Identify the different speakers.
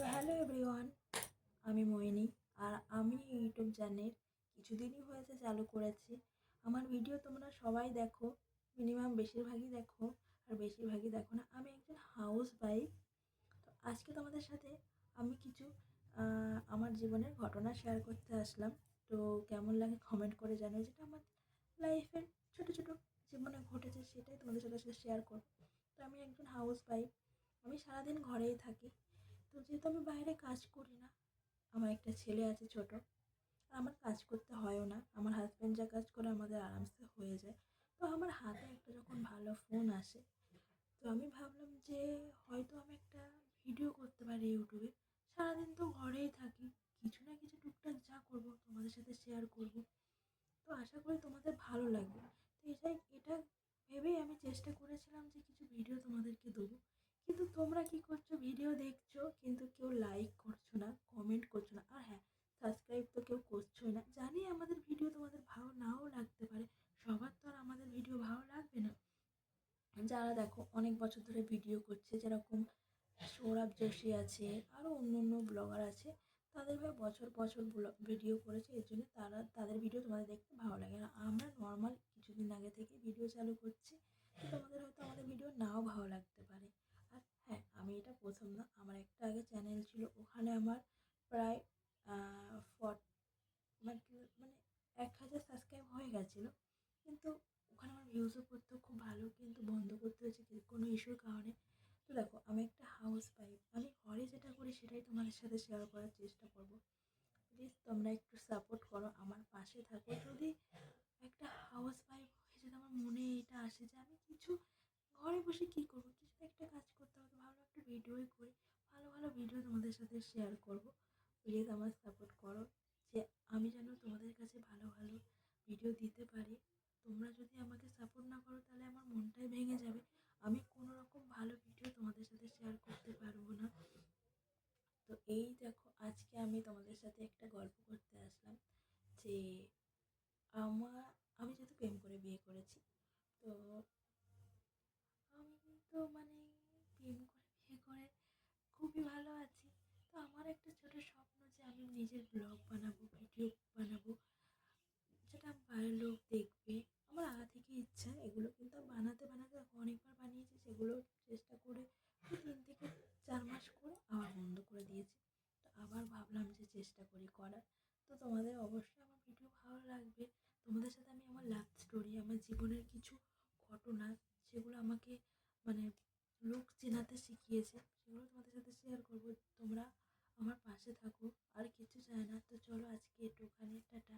Speaker 1: তো hello everyone আমি মোহিনী আর আমি ইউটিউব চ্যানেল কিছুদিনই হয়েছে চালু করেছি। আমার ভিডিও তোমরা সবাই দেখো মিনিমাম বেশিরভাগই দেখো আর বেশিরভাগই দেখো না। আমি একজন হাউস ওয়াইফ তো আজকে তোমাদের সাথে আমি কিছু আমার জীবনের ঘটনা শেয়ার করতে আসলাম। তো কেমন লাগে কমেন্ট করে জানাও। যেটা আমার লাইফের ছোটো ছোটো জীবনে ঘটেছে সেটাই তোমাদের সাথে সাথে শেয়ার করব। তো আমি একজন হাউস ওয়াইফ আমি সারাদিন ঘরেই থাকি। তো যেহেতু আমি বাইরে কাজ করি না, আমার একটা ছেলে আছে ছোট আমার কাজ করতে হয়ও না, আমার হাজব্যান্ড যা কাজ করে আমাদের আরামসে হয়ে যায়। তো আমার হাতে একটা যখন ভালো ফোন আসে, তো আমি ভাবলাম যে হয়তো আমি একটা ভিডিও করতে পারি ইউটিউবে। সারাদিন তো ঘরেই থাকি, কিছু না কিছু টুকটাক যা করব তোমাদের সাথে শেয়ার করব। তো আশা করি তোমাদের ভালো লাগবে। তো এটাই এটা ভেবেই আমি চেষ্টা করেছিলাম যে কিছু ভিডিও তোমাদেরকে দেবো। কিন্তু তোমরা কি করছ? ভিডিও দেখছ, কিন্তু কেউ লাইক করছ না কমেন্ট করছ না, আর হ্যাঁ সাবস্ক্রাইব তো কেউ করছোই না। জানি আমাদের ভিডিও তোমাদের ভালো নাও লাগতে পারে, সবার তো আর আমাদের ভিডিও ভালো লাগবে না। যারা দেখো, অনেক বছর ধরে ভিডিও করছে, যেরকম সৌরভ যোশী আছে আরও অন্য অন্য ব্লগার আছে, তাদের ভাই বছর বছর ভিডিও করেছে, এর জন্য তারা, তাদের ভিডিও তোমাদের দেখতে ভালো লাগে না। আমরা নর্মাল কিছুদিন আগে থেকে ভিডিও চালু করছি তোমাদের হয়তো আমাদের ভিডিও নাও ভালো লাগতে পারে। প্রথম না, আমার একটা আগে চ্যানেল ছিল, ওখানে আমার প্রায় ফট মানে মানে এক হাজার সাবস্ক্রাইব হয়ে গেছিল, কিন্তু ওখানে আমার ভিউজও করতো খুব ভালো, কিন্তু বন্ধ করতে হয়েছে কোনো ইস্যুর কারণে। তো দেখো, আমি একটা হাউস ওয়াইফ আমি ঘরে যেটা করি সেটাই তোমাদের সাথে শেয়ার করার চেষ্টা করব। প্লিজ তোমরা একটু সাপোর্ট করো, আমার পাশে থাকো। যদি একটা হাউস ওয়াইফ হয়ে যদি আমার মনে এটা আসে যে আমি কিছু ঘরে বসে কী করব কিছু তো একটা কাজ করতে হবে ভালো একটা ভিডিওই করি ভালো ভালো ভিডিও তোমাদের সাথে শেয়ার করব। প্লিজ আমার সাপোর্ট করো যে আমি যেন তোমাদের কাছে ভালো ভালো ভিডিও দিতে পারি। তোমরা যদি আমাকে সাপোর্ট না করো, তাহলে আমার মনটাই ভেঙে যাবে। আমি কোনো রকম ভালো ভিডিও তোমাদের সাথে শেয়ার করতে পারব না। তো এই দেখো, আজকে আমি তোমাদের সাথে একটা গল্প করতে আসলাম যে আমার আমি যেহেতু প্রেম করে বিয়ে করেছি, তো আমি তো মানে প্রেম করে বিয়ে করে খুবই ভালো আছি। তো আমার একটা ছোট স্বপ্ন যে আমি নিজের ব্লগ বানাবো ভিডিও বানাবো, যেটা বাইরের লোক দেখবে। আমার আগা থেকে ইচ্ছা, এগুলো কিন্তু বানাতে বানাতে অনেকবার বানিয়েছি, সেগুলো চেষ্টা করে তিন থেকে চার মাস করে আবার বন্ধ করে দিয়েছি। তো আবার ভাবলাম যে চেষ্টা করি করার। তো তোমাদের অবশ্যই আমার ভিডিও ভালো লাগবে। তোমাদের সাথে আমি আমার লাভ স্টোরি আমার জীবনের কিছু ঘটনা, সেগুলো আমাকে মানে লোক চেনাতে শিখিয়েছে, সেগুলো তোমাদের সাথে শেয়ার করব। তোমরা আমার পাশে থাকো। আর কিছু চাই না। তো চলো আজকে একটুখানি টাটা।